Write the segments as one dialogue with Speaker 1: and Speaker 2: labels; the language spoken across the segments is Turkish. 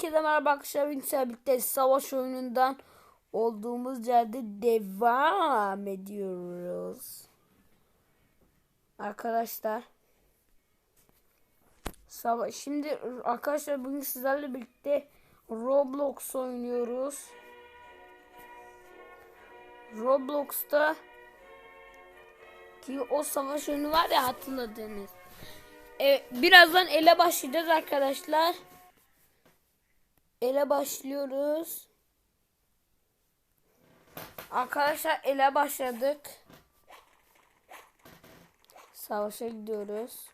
Speaker 1: Herkese merhaba arkadaşlar. Bilgisayar birlikte savaş oyunundan olduğumuz yerde devam ediyoruz. Arkadaşlar. Savaş. Şimdi arkadaşlar bugün sizlerle birlikte Roblox oynuyoruz. Roblox'ta ki o savaş oyunu var ya hatırladığınız. Evet, birazdan ele başlayacağız arkadaşlar. Ele başlıyoruz. Arkadaşlar ele başladık. Savaşa gidiyoruz.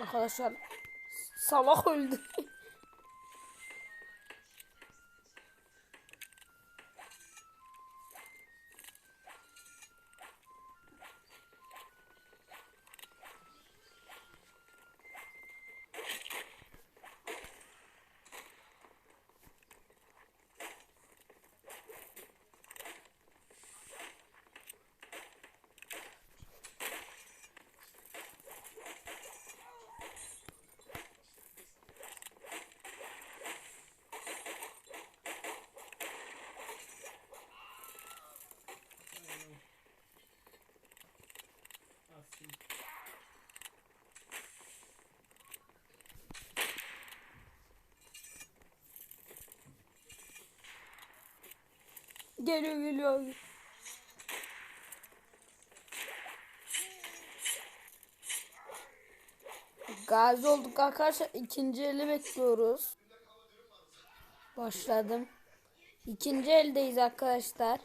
Speaker 1: Arkadaşlar salak öldü. Geliyor geliyor. Gazi olduk arkadaşlar. İkinci eli bekliyoruz. Başladım. İkinci eldeyiz arkadaşlar.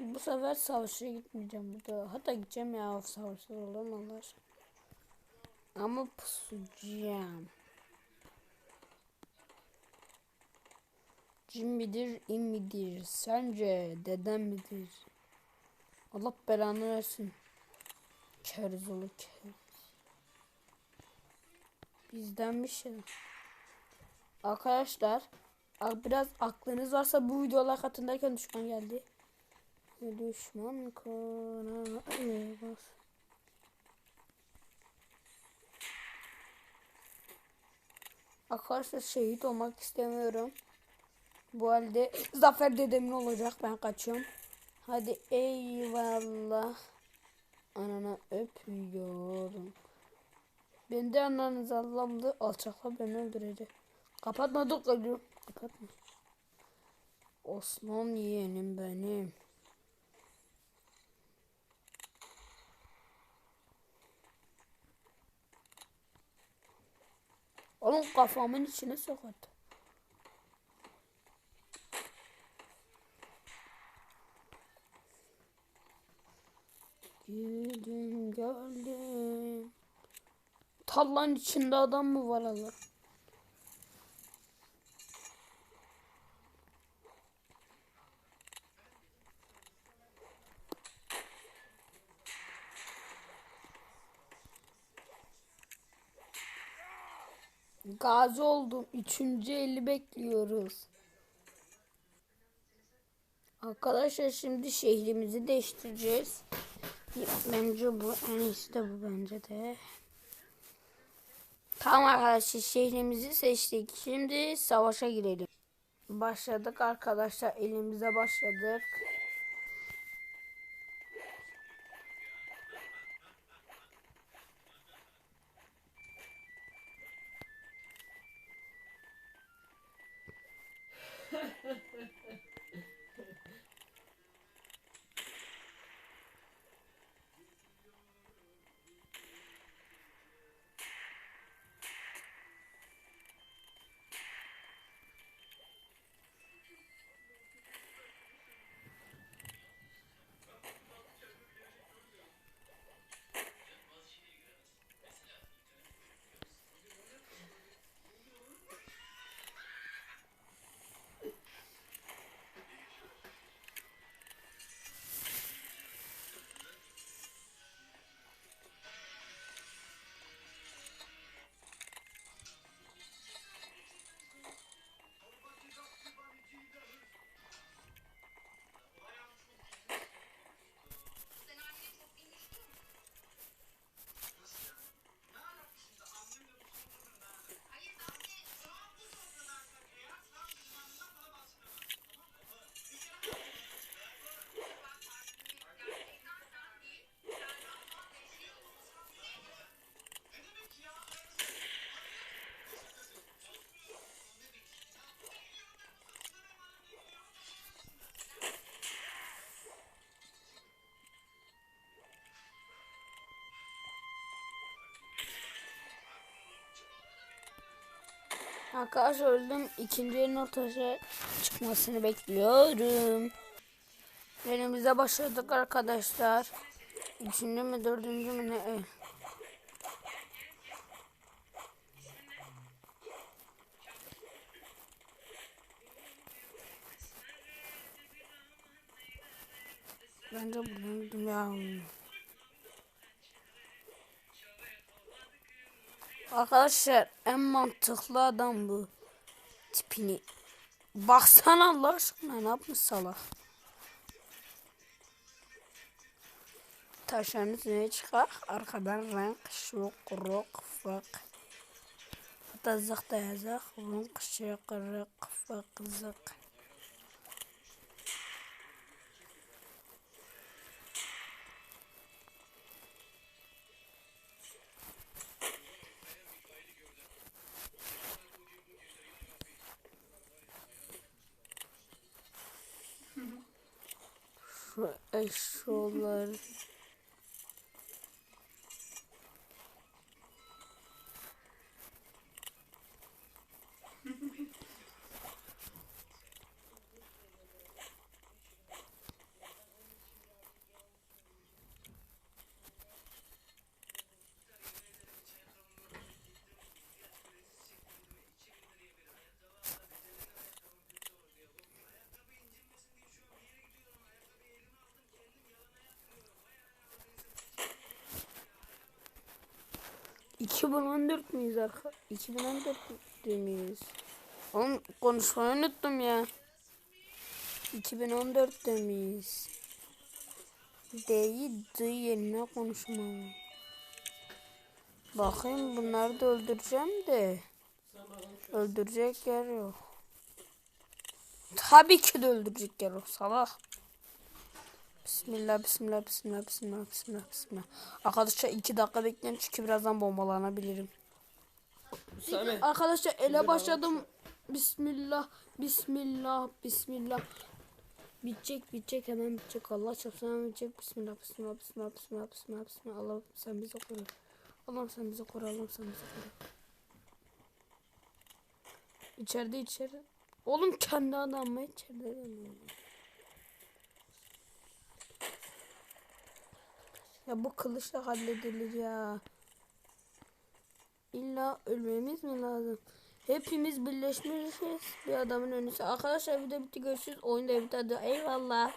Speaker 1: Bu sefer savaşa gitmeyeceğim burada. Hatta gideceğim ya savaşlar olamalar. Ama pusacağım. Cin midir, in midir? Sence dedem midir? Allah belanı versin. Kerzolu keriz. Bizden bir şey. Arkadaşlar biraz aklınız varsa bu videolar katındayken düşman geldi. Düşman kona bas. Arkadaşlar şehit olmak istemiyorum. Bu halde zafer dedemin olacak ben kaçıyorum. Hadi eyvallah. Anana öpüyorum. Ben de ananız Allah'ımdı alçaklar beni öldürecek. Kapatma dur. Kapatma. Osman yeğenim benim. Oğlum kafamın içine sokattı. Geldim geldim. Tallan içinde adam mı var Allah? Gazi oldum. Üçüncü eli bekliyoruz. Arkadaşlar şimdi şehrimizi değiştireceğiz. Bence bu en iyisi de bu bence de. Tamam arkadaşlar şehrimizi seçtik. Şimdi savaşa girelim. Başladık arkadaşlar elimize başladık. Arkadaşlar öldüm. İkinci elin ortaya çıkmasını bekliyorum. Elimize başladık arkadaşlar. Üçüncü mü dördüncü mü ne? el? Bence buldum ya. Arkadaşlar en mantıklı adam bu. Tipini. Baksana Allah aşkına ne yapmış salak. Taşların üstüne çıkar. Arkadan renk, şuk, rok, fık. Hatta zık da yazak. Runk, şık, rık, fık, zık. Eşyalar. İki bin on dört müyüz arka? 2014 miyiz? Oğlum konuşmayı unuttum ya. 2014'te miyiz? Değil, değil ne konuşmam. Bakayım bunları da öldüreceğim de. Öldürecek yer yok. Tabii ki de öldürecek yer yok salak. Bismillah, bismillah, bismillah, bismillah, bismillah, bismillah. Arkadaşlar iki dakika bekleyin çünkü birazdan bombalanabilirim.
Speaker 2: Sami.
Speaker 1: Arkadaşlar ele başladım. Bismillah, bismillah, bismillah. Bitecek, bitecek, hemen bitecek. Allah çarpsın hemen bitecek. Bismillah, bismillah, bismillah, bismillah, bismillah, bismillah. Allah sen bizi koru. Allah'ım sen bizi koru, Allah'ım sen bizi koru. İçeride içeride. Oğlum kendi adam mı içeride de Ya bu kılıçla halledilir ya. İlla ölmemiz mi lazım? Hepimiz birleşmişiz bir adamın önüne. Arkadaşlar video bitti görüşürüz. Oyunda biter. Eyvallah.